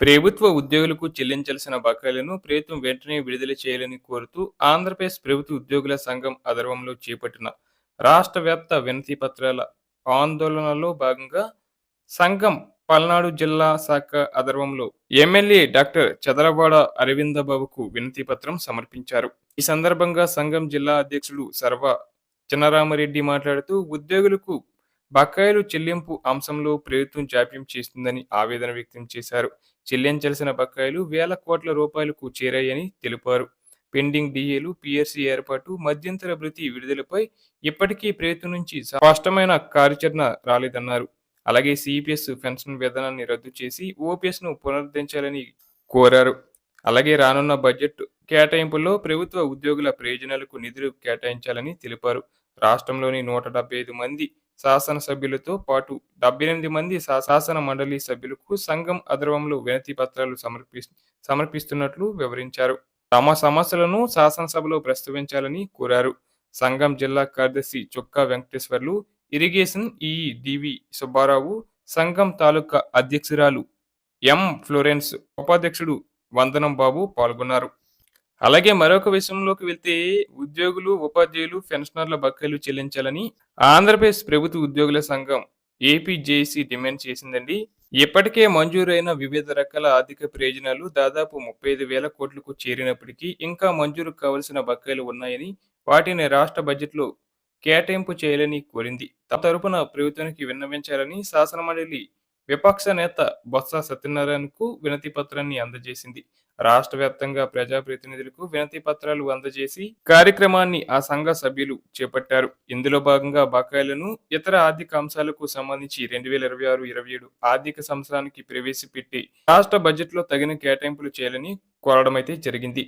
ప్రభుత్వ ఉద్యోగులకు చెల్లించాల్సిన బకాయిలను ప్రభుత్వం వెంటనే విడుదల చేయాలని కోరుతూ ఆంధ్రప్రదేశ్ ప్రభుత్వ ఉద్యోగుల సంఘం ఆధ్వర్యంలో చేపట్టిన రాష్ట్ర వ్యాప్త వినతి పత్రాల ఆందోళనలో భాగంగా సంఘం పల్నాడు జిల్లా శాఖ ఆధ్వర్యంలో ఎమ్మెల్యే డాక్టర్ చదలవాడ అరవిందబాబుకు వినతి పత్రం సమర్పించారు. ఈ సందర్భంగా సంఘం జిల్లా అధ్యక్షుడు సర్వ చిన్నరామరెడ్డి మాట్లాడుతూ ఉద్యోగులకు బకాయిలు చెల్లింపు అంశంలో ప్రభుత్వం జాప్యం చేస్తుందని ఆవేదన వ్యక్తం చేశారు. చెల్లించాల్సిన బకాయిలు వేల కోట్ల రూపాయలకు చేరాయని తెలిపారు. పెండింగ్ డిఏలు పిఆర్సీ ఏర్పాటు మధ్యంతర భృతి విడుదలపై ఇప్పటికీ ప్రభుత్వం నుంచి స్పష్టమైన కార్యాచరణ రాలేదన్నారు. అలాగే సిపిఎస్ పెన్షన్ విధానాన్ని రద్దు చేసి ఓపీఎస్ను పునరుద్ధరించాలని కోరారు. అలాగే రానున్న బడ్జెట్ కేటాయింపుల్లో ప్రభుత్వ ఉద్యోగుల ప్రయోజనాలకు నిధులు కేటాయించాలని తెలిపారు. రాష్ట్రంలోని నూట డెబ్బై ఐదు మంది శాసనసభ్యులతో పాటు డెబ్బై ఎనిమిది మంది శా- శాసన మండలి సభ్యులకు సంఘం అధర్వంలో వినతి పత్రాలు సమర్పి సమర్పిస్తున్నట్లు వివరించారు. తమ సమస్యలను శాసనసభలో ప్రస్తావించాలని కోరారు. సంఘం జిల్లా కార్యదర్శి Chokka Venkateswarlu irrigation E DV Subbarao సంఘం తాలూకా అధ్యక్షురాలు ఎం. ఫ్లోరెన్స్ ఉపాధ్యక్షుడు వందనం బాబు పాల్గొన్నారు. అలాగే మరొక విషయంలోకి వెళ్తే ఉద్యోగులు ఉపాధ్యాయులు పెన్షనర్ల బకాయిలు చెల్లించాలని ఆంధ్రప్రదేశ్ ప్రభుత్వ ఉద్యోగుల సంఘం ఏపీజేసీ డిమాండ్ చేసిందండి. ఇప్పటికే మంజూరైన వివిధ రకాల ఆర్థిక ప్రయోజనాలు దాదాపు ముప్పై ఐదు వేల కోట్లకు చేరినప్పటికీ ఇంకా మంజూరు కావలసిన బకాయిలు ఉన్నాయని వాటిని రాష్ట్ర బడ్జెట్లో కేటాయింపు చేయాలని కోరింది. తమ తరపున ప్రభుత్వానికి విన్నవించాలని శాసనమండలి విపక్ష నేత బొత్స సత్యనారాయణకు వినతి పత్రాన్ని అందజేసింది. రాష్ట్ర వ్యాప్తంగా ప్రజాప్రతినిధులకు వినతి పత్రాలు అందజేసి కార్యక్రమాన్ని ఆ సంఘ సభ్యులు చేపట్టారు. ఇందులో భాగంగా బకాయిలను ఇతర ఆర్థిక అంశాలకు సంబంధించి రెండు వేల ఇరవై ఆరు ఇరవై ఏడు ఆర్థిక సంవత్సరానికి ప్రవేశపెట్టి రాష్ట్ర బడ్జెట్లో తగిన కేటాయింపులు చేయాలని కోరడం అయితే జరిగింది.